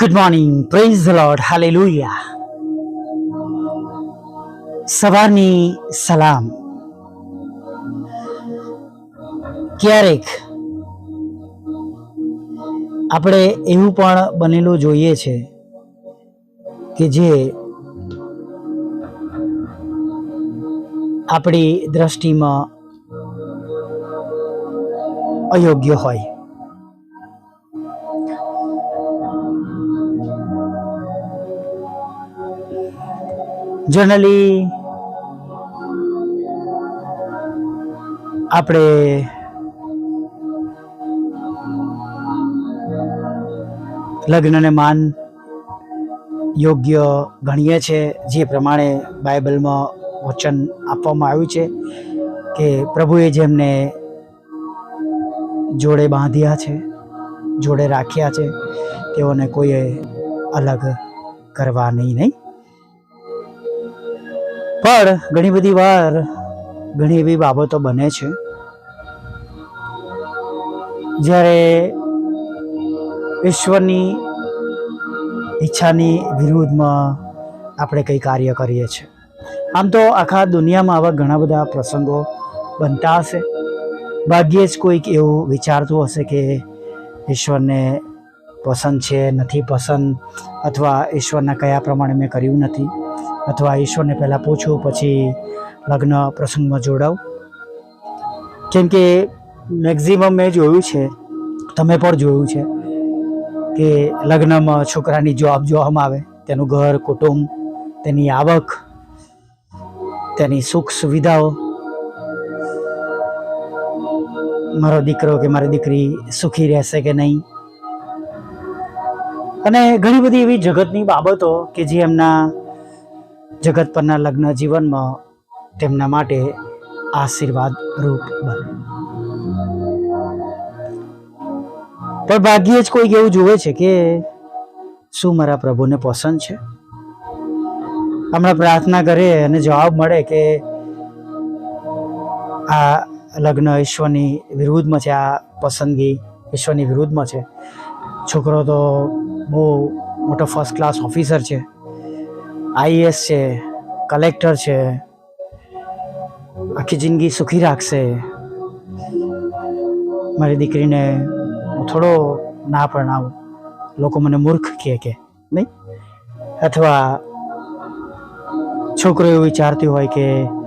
Good morning praise lord હાલે Hallelujah. સવારની સલામ ક્યારેક આપણે એવું પણ બનેલું જોઈએ છે કે જે આપણી દ્રષ્ટિમાં અયોગ્ય હોય. જનરલી આપણે લગ્નને માન યોગ્ય ગણીએ છે, જે પ્રમાણે બાઇબલમાં વચન આપવામાં આવ્યું છે કે પ્રભુએ જેમને જોડે બાંધ્યા છે. જોડે રાખ્યા છે. તેઓને કોઈએ અલગ કરવા નહીં નહીં. પણ ઘણી બધી વાર ઘણી એવી બાબતો બને છે. જ્યારે ઈશ્વરની ઈચ્છાની વિરુદ્ધમાં આપણે કંઈ કાર્ય કરીએ છીએ. આમ તો આખા દુનિયામાં આવા ઘણા બધા પ્રસંગો બનતા હશે. ભાગ્યે જ કોઈક એવું વિચારતું હશે કે ઈશ્વરને પસંદ છે, નથી પસંદ, અથવા ઈશ્વરના કયા પ્રમાણે મેં કર્યું નથી, અથવા ઈશ્વરને પહેલાં પૂછું, પછી લગ્ન પ્રસંગમાં જોડાવું. કેમ કે મેક્ઝિમમ મેં જોયું છે, તમે પણ જોયું છે, કે લગ્નમાં છોકરાની જોબ જોવામાં આવે, તેનું ઘર, કુટુંબ, તેની આવક, તેની સુખ સુવિધાઓ મારો દીકરો કે મારી દીકરી સુખી રહેશે કે નહીં? અને ઘણી બધી એવી જગતની બાબતો કે જે એમના જગત પરના લગ્ન જીવનમાં તેમના માટે આશીર્વાદ રૂપ બને. પણ ભાગ્યે જ કોઈક એવું જુએ છે કે શું મારા પ્રભુને પસંદ છે? હમણાં પ્રાર્થના કરે અને જવાબ મળે કે આ લગ્ન ઈશ્વરની વિરુદ્ધમાં છે, આ પસંદગી ઈશ્વરની વિરુદ્ધમાં છે. છોકરો તો બહુ મોટો ફર્સ્ટ ક્લાસ ઓફિસર છે આઈએસ છે કલેક્ટર છે, આખી જિંદગી સુખી રાખશે. મારી દીકરીને હું થોડો ના પરણાવું. લોકો મને મૂર્ખ કહે કે નહીં? અથવા છોકરો એવું વિચારતી હોય કે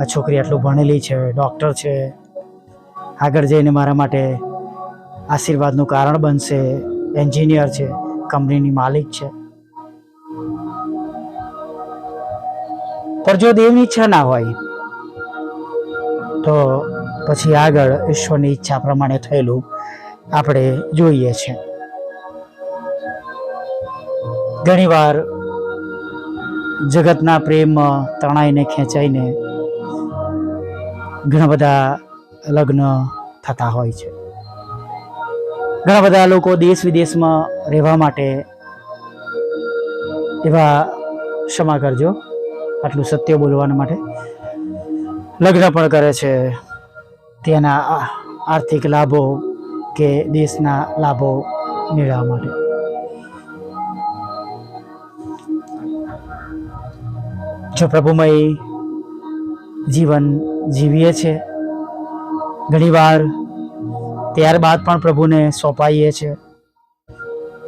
આ છોકરી આટલું ભણેલી છે ડૉક્ટર છે. આગળ જઈને મારા માટે આશીર્વાદનું કારણ બનશે. એન્જિનિયર છે કંપનીની માલિક છે. પણ જો દેવની ઈચ્છા ના હોય, તો પછી આગળ ઈશ્વરની ઈચ્છા પ્રમાણે થયેલું આપણે જોઈએ છે. ઘણીવાર જગતના પ્રેમમાં તણાઈને ખેંચાઈને ઘણા બધા લગ્ન થતા હોય છે. ઘણા બધા લોકો દેશ વિદેશમાં રહેવા માટે એવા ક્ષમા કરજો, આટલું સત્ય બોલવાના માટે. લગ્ન પણ કરે છે. તેના આર્થિક લાભો કે દેશના લાભો મેળવવા માટે. જો પ્રભુમય જીવન જીવીએ છીએ. ઘણીવાર ત્યારબાદ પણ પ્રભુને સોંપાઈએ છીએ.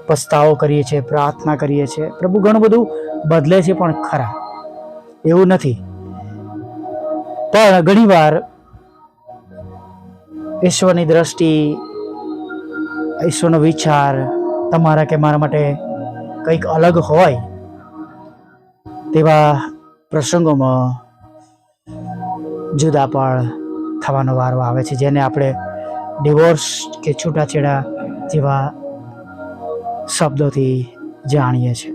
પસ્તાવો કરીએ છીએ, પ્રાર્થના કરીએ છીએ. પ્રભુ ઘણું બધું બદલે છે પણ ખરા. એવું નથી. પણ ઘણીવાર ઈશ્વરની દ્રષ્ટિ, ઈશ્વરનો વિચાર તમારા કે મારા માટે કંઈક અલગ હોય તેવા પ્રસંગોમાં જુદા પણ થવાનો વારો આવે છે, જેને આપણે ડિવોર્સ કે છૂટાછેડા જેવા શબ્દોથી જાણીએ છીએ.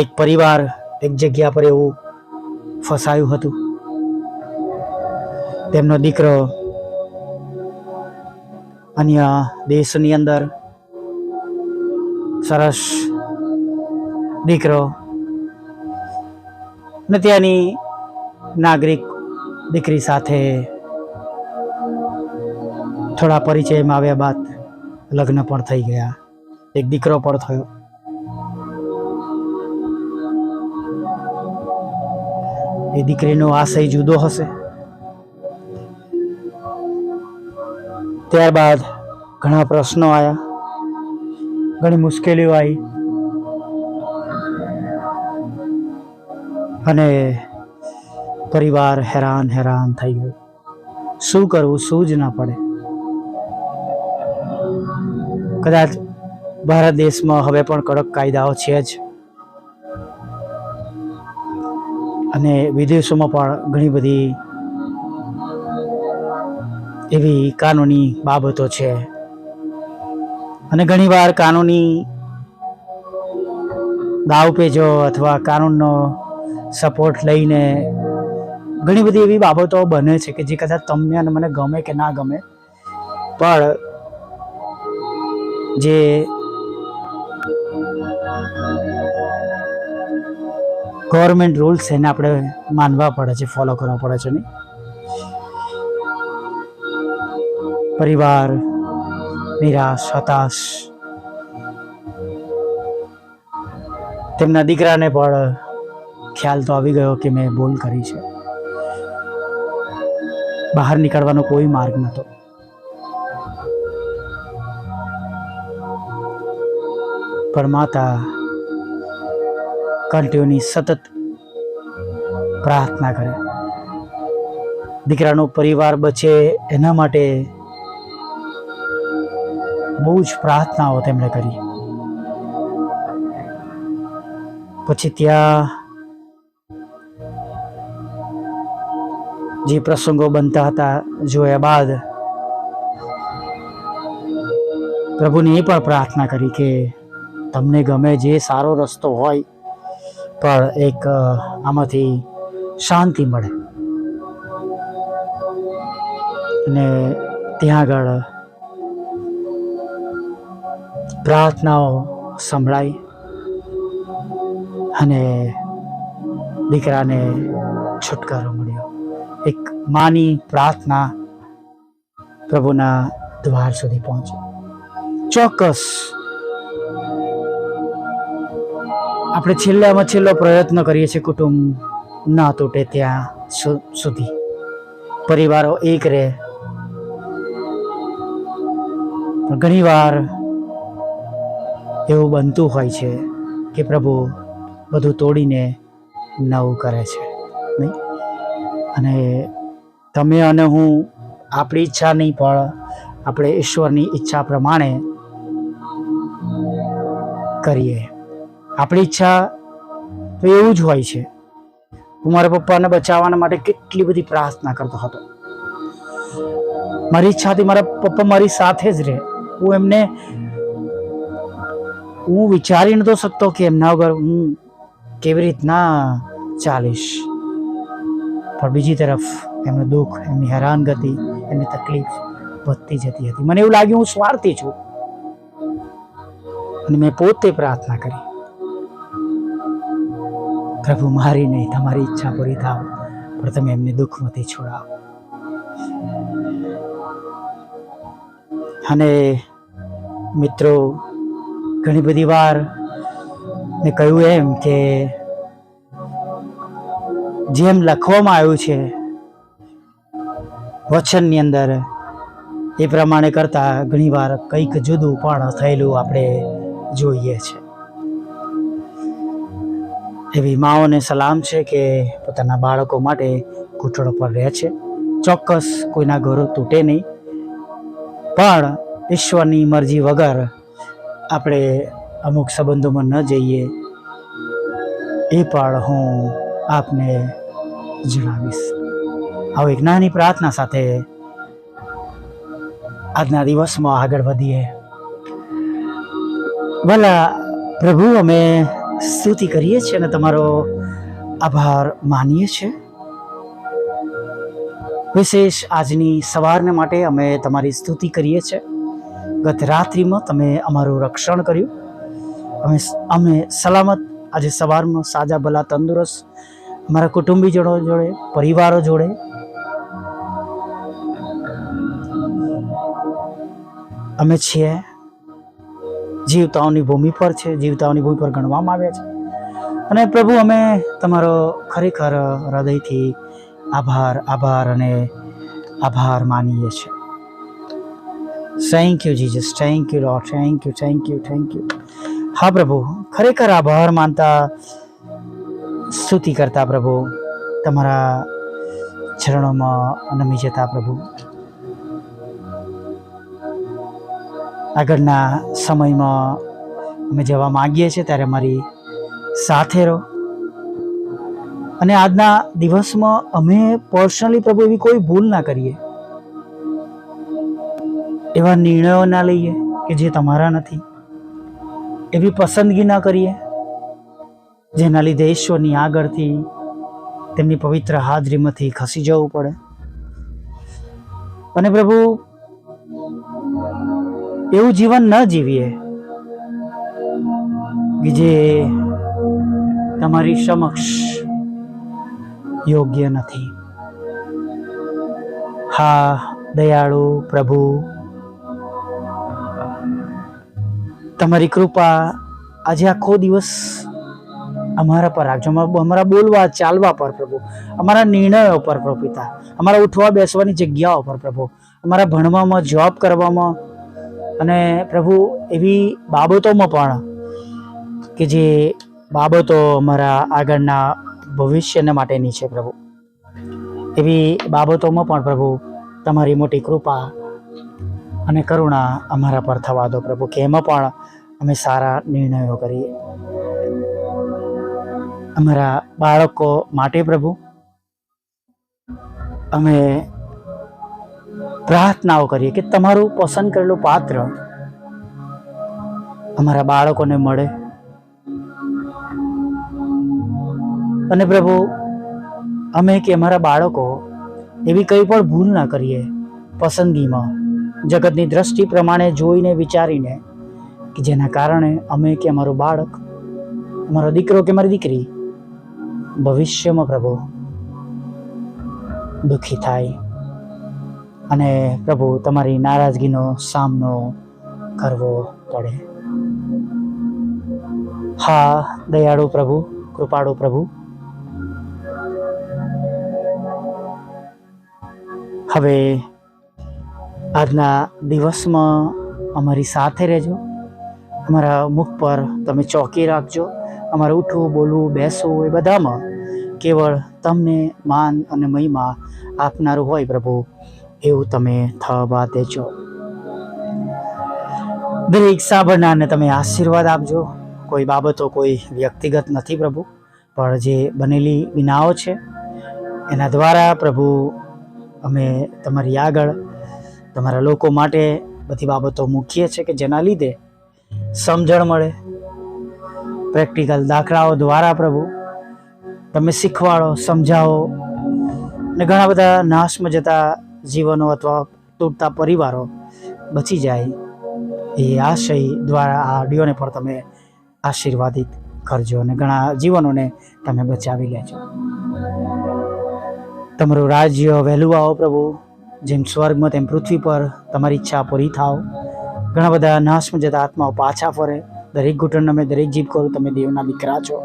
એક પરિવાર એક જગ્યા પર એવું ફસાયું હતું. તેમનો દીકરો અન્ય દેશની અંદર સરસ દીકરો ને ત્યાંની નાગરિક દીકરી સાથે થોડા પરિચયમાં આવ્યા બાદ લગ્ન પણ થઈ ગયા. એક દીકરો પણ થયો. એ દીકરીનો આશય જુદો હશે. ત્યારબાદ ઘણા પ્રશ્નો આવ્યા ઘણી મુશ્કેલીઓ આવી. અને પરિવાર હેરાન હેરાન થઈ ગયો. શું કરવું, શું જ ના પડે. કદાચ ભારત દેશમાં હવે પણ કડક કાયદાઓ છે જ. અને વિદેશોમાં પણ ઘણી બધી એવી કાનૂની બાબતો છે. અને ઘણીવાર કાનૂની દાવપેજો અથવા કાનૂનનો સપોર્ટ લઈને ઘણી બધી એવી બાબતો બને છે કે જે કદાચ તમને અને મને ગમે કે ના ગમે. પણ જે ગવર્મેન્ટ રૂલ્સ એને આપણે માનવા પડે છે ફોલો કરવા પડે છે નહીં પરિવાર, નિરાશ, હતાશ. તેમના દીકરાને પણ ખ્યાલ તો આવી ગયો કે મેં ભૂલ કરી છે. બહાર નીકળવાનો કોઈ માર્ગ નહોતો. પણ માતા કંટીઓની સતત પ્રાર્થના કરે. દીકરાનો પરિવાર બચે એના માટે બહુ જ પ્રાર્થનાઓ તેમણે કરી. પછી ત્યાં જે પ્રસંગો બનતા હતા જોયા બાદ પ્રભુને એ પણ પ્રાર્થના કરી કે તમને ગમે જે સારો રસ્તો હોય, પણ એક આમાંથી શાંતિ મળે. અને ત્યાં આગળ પ્રાર્થનાઓ સંભળાઈ અને દીકરાને છુટકારો મળ્યો. એક માની પ્રાર્થના પ્રભુના દ્વાર સુધી પહોંચે. ચોક્કસ. આપણે છેલ્લામાં છેલ્લો પ્રયત્ન કરીએ છીએ કુટુંબ ના તૂટે ત્યાં સુધી. પરિવારો એક રહે. ઘણીવાર એવું બનતું હોય છે કે પ્રભુ બધું તોડીને નવું કરે છે. નહીં? અને તમે અને હું આપણી ઈચ્છા નહીં, પણ આપણે ઈશ્વરની ઈચ્છા પ્રમાણે કરીએ. આપણી ઈચ્છા તો એવું જ હોય છે. હું મારા પપ્પાને બચાવવાના માટે કેટલી બધી પ્રાર્થના કરતો હતો. મારી ઈચ્છાથી મારા પપ્પા મારી સાથે જ રહે. હું એમને હું વિચારી નતો શકતો કે એમના વગર હું કેવી રીતના ચાલીશ. પણ બીજી તરફ એમનું દુઃખ, એમની હેરાનગતિ, એમની તકલીફ વધતી જતી હતી. મને એવું લાગ્યું હું સ્વાર્થી છું. અને મેં પોતે પ્રાર્થના કરી. પ્રભુ, મારી નહીં, તમારી ઈચ્છા પૂરી થાવ, પણ તમે એમને દુઃખમાંથી છોડાવો. અને મિત્રો, ઘણી બધી વાર મેં કહ્યું એમ કે જેમ લખવામાં આવ્યું છે, વચનની અંદર એ પ્રમાણે કરતા ઘણીવાર કંઈક જુદું પણ થયેલું આપણે જોઈએ છે. એવી માઓને સલામ છે કે પોતાના બાળકો માટે ઘૂંટણો પર રહે છે. ચોક્કસ કોઈના ઘરો તૂટે નહીં. પણ ઈશ્વરની મરજી વગર આપણે અમુક સંબંધોમાં ન જઈએ. એ પણ હું આપને જણાવીશ આવો એક નાની પ્રાર્થના સાથે આજના દિવસમાં આગળ વધીએ. ભલા પ્રભુ, અમે સ્તુતિ કરીએ છીએ અને તમારો આભાર માનીએ છીએ. વિશેષ આજની સવારને માટે અમે તમારી સ્તુતિ કરીએ છીએ. ગત રાત્રિમાં તમે અમારું રક્ષણ કર્યું. અમે અમે સલામત આજે સવારમાં સાજા, ભલા, તંદુરસ્ત અમારા કુટુંબીજનો જોડે, પરિવારો જોડે. અમે છીએ જીવતાઓની ભૂમિ પર છે, જીવતાઓની ભૂમિ પર ગણવામાં આવ્યા છે. અને પ્રભુ, અમે તમારો ખરેખર હૃદયથી આભાર આભાર અને આભાર માનીએ છીએ. Thank you Jesus thank you lot thank you thank you thank you હા, પ્રભુ, ખરેખર આભાર માનતા સ્તુતિ કરતા પ્રભુ. તમારા ચરણોમાં નમી જતા પ્રભુ. આગળના સમયમાં અમે જવા માગીએ છીએ ત્યારે અમારી સાથે રહો. અને આજના દિવસમાં અમે પર્સનલી પ્રભુ એવી કોઈ ભૂલ ના કરીએ. એવા નિર્ણયો ના લઈએ કે જે તમારા નથી. એવી પસંદગી ના કરીએ. જેના લીધે ઈશ્વરની આગળથી તેમની પવિત્ર હાજરીમાંથી ખસી જવું પડે. અને પ્રભુ, એવું જીવન ન જીવીએ કે જે તમારી સમક્ષ યોગ્ય નથી. હા, દયાળુ પ્રભુ, તમારી કૃપા આજે આખો દિવસ અમારા પર રાખજો. અમારા બોલવા ચાલવા પર પ્રભુ. અમારા નિર્ણયો પર પ્રભુ પિતા. અમારા ઉઠવા બેસવાની જગ્યાઓ પર પ્રભુ. અમારા ભણવામાં જોબ કરવામાં અને પ્રભુ એવી બાબતોમાં પણ કે જે બાબતો અમારા આગળના ભવિષ્યને માટેની છે પ્રભુ. એવી બાબતોમાં પણ પ્રભુ તમારી મોટી કૃપા અને કરુણા અમારા પર થવા દો પ્રભુ. કે એમાં પણ અમે સારા નિર્ણયો કરીએ. અમારા બાળકો માટે પ્રભુ. અમે પ્રાર્થનાઓ કરીએ કે તમારું પસંદ કરેલું પાત્ર અમારા બાળકોને મળે. અને પ્રભુ, અમે કે અમારા બાળકો એવી કંઈ પણ ભૂલ ના કરીએ પસંદગીમાં, જગતની દ્રષ્ટિ પ્રમાણે જોઈને વિચારીને કે જેના કારણે અમે કે અમારું બાળક, અમારો દીકરો કે મારી દીકરી ભવિષ્યમાં પ્રભુ દુઃખી થાય અને પ્રભુ તમારી નારાજગીનો સામનો કરવો પડે. હા, દયાળુ પ્રભુ, કૃપાળુ પ્રભુ. હવે આજના દિવસમાં અમારી સાથે રહેજો. અમારા મુખ પર તમે ચોકી રાખજો. અમારે ઉઠવું, બોલવું, બેસવું એ બધામાં કેવળ તમને માન અને મહિમા આપનારું હોય પ્રભુ, એવું તમે થવા દેજો. દરેક સાંભળનારને તમે આશીર્વાદ આપજો. કોઈ બાબતો કોઈ વ્યક્તિગત નથી પ્રભુ, પણ જે બનેલી વિનાઓ છે, એના દ્વારા પ્રભુ અમે તમારી આગળ, તમારા લોકો માટે બધી બાબતો મૂકીએ છીએ કે જેના લીધે સમજણ મળે પ્રેક્ટિકલ દાખલાઓ દ્વારા પ્રભુ. તમે શીખવાડો, સમજાવો ને ઘણા બધા નાશમાં જતા જીવનો અથવા તૂટતા પરિવારો બચી જાય એ આશય દ્વારા આ ઓડિયોને પણ તમે આશીર્વાદિત કરજો અને ઘણા જીવનોને તમે બચાવી લેજો. તમારું રાજ્ય વહેલું આવો પ્રભુ. જેમ સ્વર્ગમાં તેમ પૃથ્વી પર તમારી ઈચ્છા પૂરી થાવ. ઘણા બધા નાશમાં જતા આત્માઓ પાછા ફરે. દરેક ઘૂંટણ અમે દરેક જીભ કરું તમે દેવના દીકરા છો.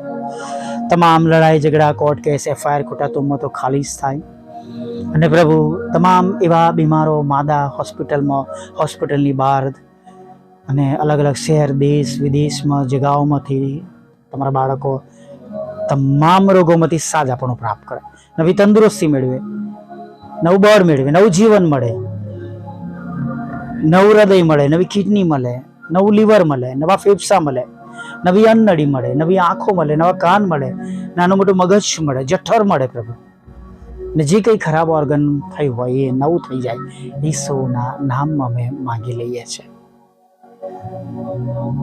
તમામ લડાઈ, ઝઘડા, કોર્ટ કેસ, એફઆઈઆર ખોટા તો ખાલી જ થાય. અને પ્રભુ, તમામ એવા બીમારો માદા હોસ્પિટલમાં, હોસ્પિટલની બહાર અને અલગ અલગ શહેર, દેશ, વિદેશમાં જગાઓમાંથી તમારા બાળકો તમામ રોગોમાંથી સાજાપણું પ્રાપ્ત કરે. નવી તંદુરસ્તી મેળવે, નવું બળ મેળવે, નવું જીવન મળે, નવું હૃદય મળે, નવી કિડની મળે નવું લીવર મળે, નવા ફેફસા મળે, નવી અન્નડી મળે, નવી આંખો મળે, નવા કાન મળે, નાનું મોટું મગજ મળે, જઠર મળે પ્રભુ. ને જે કંઈ ખરાબ ઓર્ગન થયું હોય એ નવું થઈ જાય ઈસુના નામમાં અમે માગી લઈએ છીએ.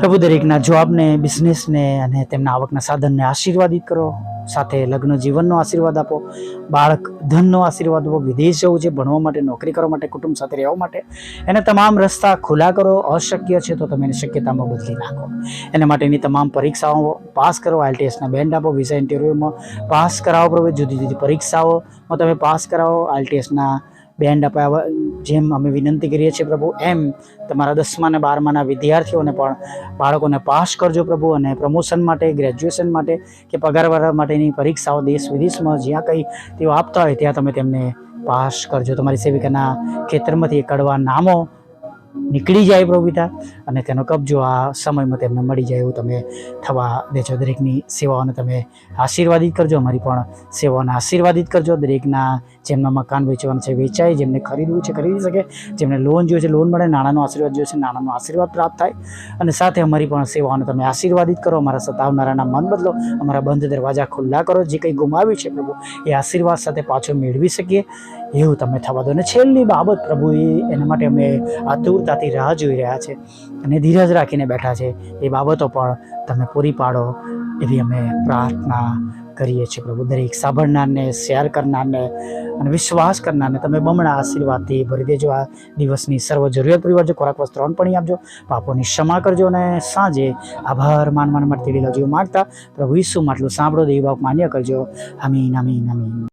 પ્રભુ દરેકના જોબને બિઝનેસને અને તેમના આવકના સાધનને આશીર્વાદિત કરો. સાથે લગ્ન જીવનનો આશીર્વાદ આપો, બાળક ધનનો આશીર્વાદ આપો, વિદેશ જવું છે, ભણવા માટે, નોકરી કરવા માટે, કુટુંબ સાથે રહેવા માટે, એને તમામ રસ્તા ખુલ્લા કરો, અશક્ય છે તો તમે એને શક્યતામાં બદલી નાખો. એના માટેની તમામ પરીક્ષાઓ પાસ કરો આઈટીએસના બેન્ડ આપો, વિઝા ઇન્ટરવ્યૂમાં પાસ કરાવો પ્રવે જુદી જુદી પરીક્ષાઓમાં તમે પાસ કરાવો, આઈએલટીએસના બેન્ડ અપાવવા જેમ અમે વિનંતી કરીએ છીએ પ્રભુ, એમ તમારા દસમા અને બારમાના વિદ્યાર્થીઓને પણ બાળકોને પાસ કરજો પ્રભુ અને પ્રમોશન માટે, ગ્રેજ્યુએશન માટે કે પગારવાળા માટેની પરીક્ષાઓ દેશ વિદેશમાં જ્યાં કંઈ તેઓ આપતા હોય ત્યાં તમે તેમને પાસ કરજો. તમારી સેવિકાના ખેતરમાંથી કડવા નામો નીકળી જાય પ્રભુતા અને તેનો કબજો આ સમયમાં તેમને મળી જાય એવું તમે થવા દેજો દરેકની સેવાઓને તમે આશીર્વાદિત કરજો. અમારી પણ સેવાઓને આશીર્વાદિત કરજો. દરેકના જેમના મકાન વેચવાનું છે, વેચાય, જેમને ખરીદવું છે, ખરીદી શકે, જેમને લોન જોઈએ છે લોન મળે, નાણાંનો આશીર્વાદ જોઈએ છે, નાણાંનો આશીર્વાદ પ્રાપ્ત થાય. અને સાથે અમારી પણ સેવાઓને તમે આશીર્વાદિત કરો, અમારા સતાવનારાના મન બદલો, અમારા બંધ દરવાજા ખુલ્લા કરો, જે કંઈ ગુમાવ્યું છે પ્રભુ, એ આશીર્વાદ સાથે પાછો મેળવી શકીએ. એવું તમે થવા દો. અને છેલ્લી બાબત પ્રભુ, એ એના માટે અમે આતુરતાથી રાહ જોઈ રહ્યા છે અને ધીરજ રાખીને બેઠા છે. એ બાબતો પણ તમે પૂરી પાડો એવી અમે પ્રાર્થના કરીએ છીએ પ્રભુ. દરેક સાંભળનારને, શેર કરનારને અને વિશ્વાસ કરનારને તમે બમણા આશીર્વાદથી ભરી દેજો આ દિવસની સર્વ જરૂરિયાત પૂરી પાડજો ખોરાક વસ્ત્ર અન્ન આપજો. પાપોની ક્ષમા કરજો અને સાંજે આભાર માન માન મળતી લીલા જીવ માગતા પ્રભુ ઈસુ માટલું સાંભળો, દેવી બાપ માન્ય કરજો. આમીન આમીન આમીન.